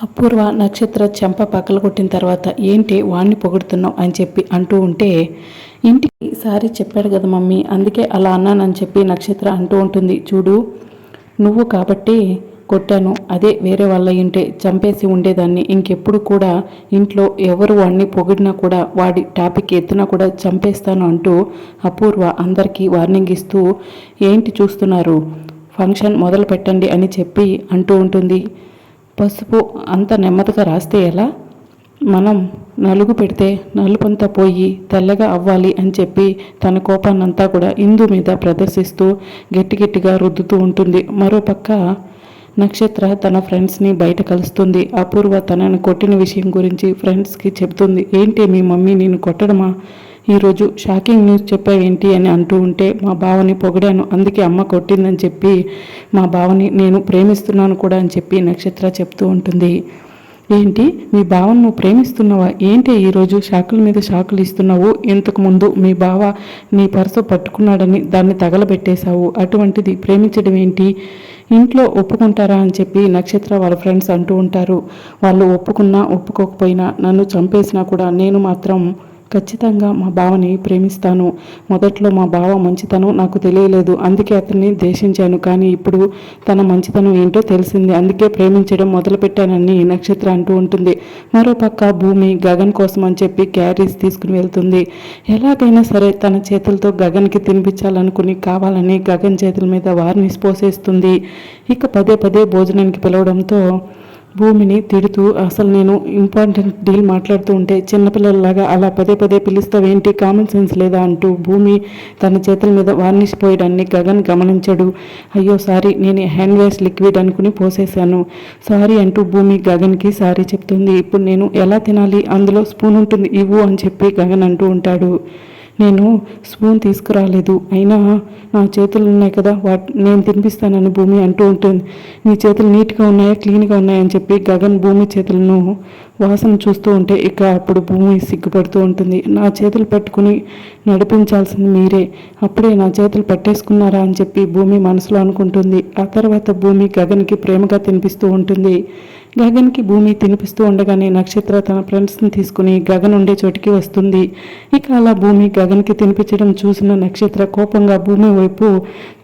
అపూర్వ నక్షత్ర చెంప పక్కల కొట్టిన తర్వాత ఏంటి వాణ్ణి పొగుడుతున్నావు అని చెప్పి అంటూ ఉంటే ఇంటికి సారీ చెప్పాడు కదా మమ్మీ అందుకే అలా అన్నానని చెప్పి నక్షత్ర అంటూ ఉంటుంది. చూడు నువ్వు కాబట్టి కొట్టాను. అదే వేరే వాళ్ళ ఇంటే చంపేసి ఉండేదాన్ని. ఇంకెప్పుడు కూడా ఇంట్లో ఎవరు వాడిని పొగిడినా కూడా వాడి టాపిక్ ఎత్తినా కూడా చంపేస్తాను అంటూ అపూర్వ అందరికీ వార్నింగ్ ఇస్తూ ఏంటి చూస్తున్నారు? ఫంక్షన్ మొదలు పెట్టండి అని చెప్పి అంటూ ఉంటుంది. పసుపు అంత నెమ్మదిగా రాస్తే ఎలా? మనం నలుగు పెడితే నలుపంతా పోయి తెల్లగా అవ్వాలి అని చెప్పి తన కోపాన్నంతా కూడా ఇందు మీద ప్రదర్శిస్తూ గట్టి గట్టిగా రుద్దుతూ ఉంటుంది. మరోపక్క నక్షత్ర తన ఫ్రెండ్స్ని బయట కలుస్తుంది. అపూర్వ తనను కొట్టిన విషయం గురించి ఫ్రెండ్స్కి చెప్తుంది ఏంటి మీ మమ్మీ నేను కొట్టడమా? ఈరోజు షాకింగ్ న్యూస్ చెప్పా ఏంటి అని అంటూ ఉంటే మా బావని పొగిడాను. అందుకే అమ్మ కొట్టిందని చెప్పి మా బావని నేను ప్రేమిస్తున్నాను కూడా అని చెప్పి నక్షత్ర చెప్తూ ఉంటుంది. ఏంటి? మీ బావను నువ్వు ప్రేమిస్తున్నావా? ఏంటి ఈరోజు షాకుల మీద షాకులు ఇస్తున్నావు? ఇంతకుముందు మీ బావ నీ పర్సు పట్టుకున్నాడని దాన్ని తగలబెట్టేశావు. అటువంటిది ప్రేమించడం ఏంటి? ఇంట్లో ఒప్పుకుంటారా అని చెప్పి నక్షత్ర వాళ్ళ ఫ్రెండ్స్ అంటూ ఉంటారు. వాళ్ళు ఒప్పుకున్నా ఒప్పుకోకపోయినా నన్ను చంపేసినా కూడా నేను మాత్రం ఖచ్చితంగా మా బావని ప్రేమిస్తాను. మొదట్లో మా బావ మంచితనం నాకు తెలియలేదు. అందుకే అతన్ని దేశించాను కానీ ఇప్పుడు తన మంచితనం ఏంటో తెలిసింది. అందుకే ప్రేమించడం మొదలుపెట్టానని నక్షత్ర అంటూ ఉంటుంది. మరోపక్క భూమి గగన్ కోసం అని చెప్పి క్యారీస్ తీసుకుని వెళ్తుంది. ఎలాగైనా సరే తన చేతులతో గగన్కి తినిపించాలనుకుని కావాలని గగన్ చేతుల మీద వారిని పోసేస్తుంది. ఇక పదే పదే భోజనానికి పిలవడంతో భూమిని తిడుతూ అసలు నేను ఇంపార్టెంట్ డీల్ మాట్లాడుతూ ఉంటే చిన్నపిల్లలలాగా అలా పదే పదే పిలుస్తావేంటి? కామన్ సెన్స్ లేదా అంటూ భూమి తన చేతుల మీద వార్నిష్ పోయడాన్ని గగన్ గమనించడు. అయ్యో సారీ నేను హ్యాండ్ వాష్ లిక్విడ్ అనుకుని పోసేశాను. సారీ అంటూ భూమి గగన్కి సారీ చెప్తుంది. ఇప్పుడు నేను ఎలా తినాలి? అందులో స్పూన్ ఉంటుంది ఇవ్వు అని చెప్పి గగన్ అంటూ ఉంటాడు. నేను స్పూన్ తీసుకురాలేదు. అయినా నా చేతులు ఉన్నాయి కదా వాట్ నేను తినిపిస్తానని భూమి అంటూ ఉంటుంది. నీ చేతులు నీట్గా ఉన్నాయా క్లీన్గా ఉన్నాయని చెప్పి గగన్ భూమి చేతులను వాసన చూస్తూ ఉంటే ఇక అప్పుడు భూమి సిగ్గుపడుతూ ఉంటుంది. నా చేతులు పట్టుకుని నడిపించాల్సింది మీరే. అప్పుడే నా చేతులు పట్టేసుకున్నారా అని చెప్పి భూమి మనసులో అనుకుంటుంది. ఆ తర్వాత భూమి గగన్కి ప్రేమగా తినిపిస్తూ ఉంటుంది. గగన్కి భూమి తినిపిస్తూ ఉండగానే నక్షత్ర తన ఫ్రెండ్స్ని తీసుకుని గగన్ ఉండే చోటికి వస్తుంది. ఇక అలా భూమి గగన్కి తినిపించడం చూసిన నక్షత్ర కోపంగా భూమి వైపు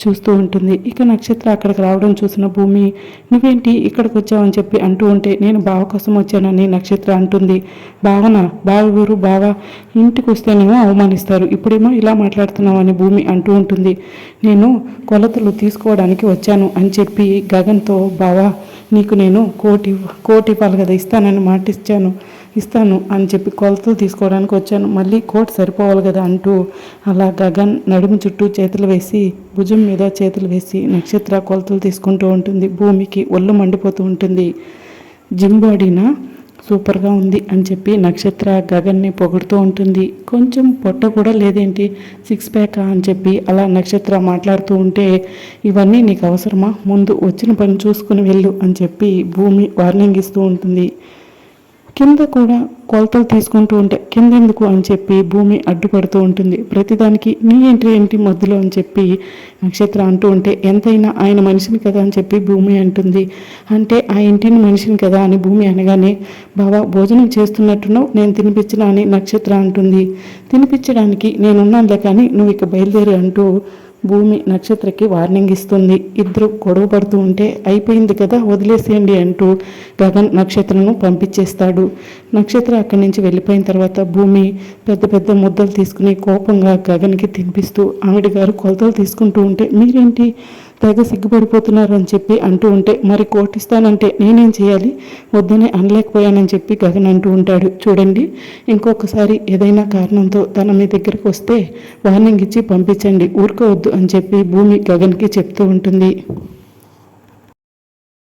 చూస్తూ ఉంటుంది. ఇక నక్షత్ర అక్కడికి రావడం చూసిన భూమి నువ్వేంటి ఇక్కడికి వచ్చావని చెప్పి అంటూ ఉంటే నేను బావ కోసం వచ్చానని నక్షత్ర అంటుంది. భావన బావ ఊరు బావ? ఇంటికి వస్తేనేమో అవమానిస్తారు. ఇప్పుడేమో ఇలా మాట్లాడుతున్నామని భూమి అంటూ ఉంటుంది. నేను కొలతలు తీసుకోవడానికి వచ్చాను అని చెప్పి గగన్తో బావా నీకు నేను కోటి కోటి పాలు కదా ఇస్తానని మాట ఇచ్చాను ఇస్తాను అని చెప్పి కొలతలు తీసుకోవడానికి వచ్చాను. మళ్ళీ కోట్ సరిపోవాలి కదా అంటూ అలా గగన్ నడుము చుట్టూ చేతులు వేసి భుజం మీద చేతులు వేసి నక్షత్ర కొలతలు తీసుకుంటూ ఉంటుంది. భూమికి ఒళ్ళు మండిపోతూ ఉంటుంది. జిమ్ బాడీనా సూపర్గా ఉంది అని చెప్పి నక్షత్ర గగన్ని పొగుడుతూ ఉంటుంది. కొంచెం పొట్ట కూడా లేదేంటి? సిక్స్ ప్యాకా అని చెప్పి అలా నక్షత్ర మాట్లాడుతూ ఉంటే ఇవన్నీ నీకు అవసరమా? ముందు వచ్చిన పని చూసుకుని వెళ్ళు అని చెప్పి భూమి వార్నింగ్ ఇస్తూ ఉంటుంది. కింద కూడా కొలతలు తీసుకుంటూ ఉంటే కింద ఎందుకు అని చెప్పి భూమి అడ్డుపడుతూ ఉంటుంది. ప్రతిదానికి నీ ఏంటి ఏంటి మధ్యలో? అని చెప్పి నక్షత్ర అంటూ ఉంటే ఎంతైనా ఆయన మనిషిని కదా? అని చెప్పి భూమి అంటుంది. అంటే ఆ ఇంటిని మనిషిని కదా? అని భూమి అనగానే బాబా భోజనం చేస్తున్నట్టున్నావు నేను తినిపించిన అని నక్షత్ర అంటుంది. తినిపించడానికి నేనున్నానులే కానీ నువ్వు ఇక బయలుదేరి అంటూ భూమి నక్షత్రకి వార్నింగ్ ఇస్తుంది. ఇద్దరు గొడవ పడుతూ ఉంటే అయిపోయింది కదా వదిలేసేయండి అంటూ గగన్ నక్షత్రను పంపించేస్తాడు. నక్షత్ర అక్కడి నుంచి వెళ్ళిపోయిన తర్వాత భూమి పెద్ద పెద్ద ముద్దలు తీసుకుని కోపంగా గగన్కి తినిపిస్తూ ఆవిడ గారు కొలతలు తీసుకుంటూ ఉంటే మీరేంటి? తెగ సిగ్గుపడిపోతున్నారు అని చెప్పి అంటూ ఉంటే మరి కోటిస్తానంటే నేనేం చేయాలి? వద్దనే అనలేకపోయానని చెప్పి గగన్ అంటూ ఉంటాడు. చూడండి ఇంకొకసారి ఏదైనా కారణంతో తన మీ దగ్గరికి వస్తే వార్నింగ్ ఇచ్చి పంపించండి. ఊరుకోవద్దు అని చెప్పి భూమి గగన్కి చెప్తూ ఉంటుంది.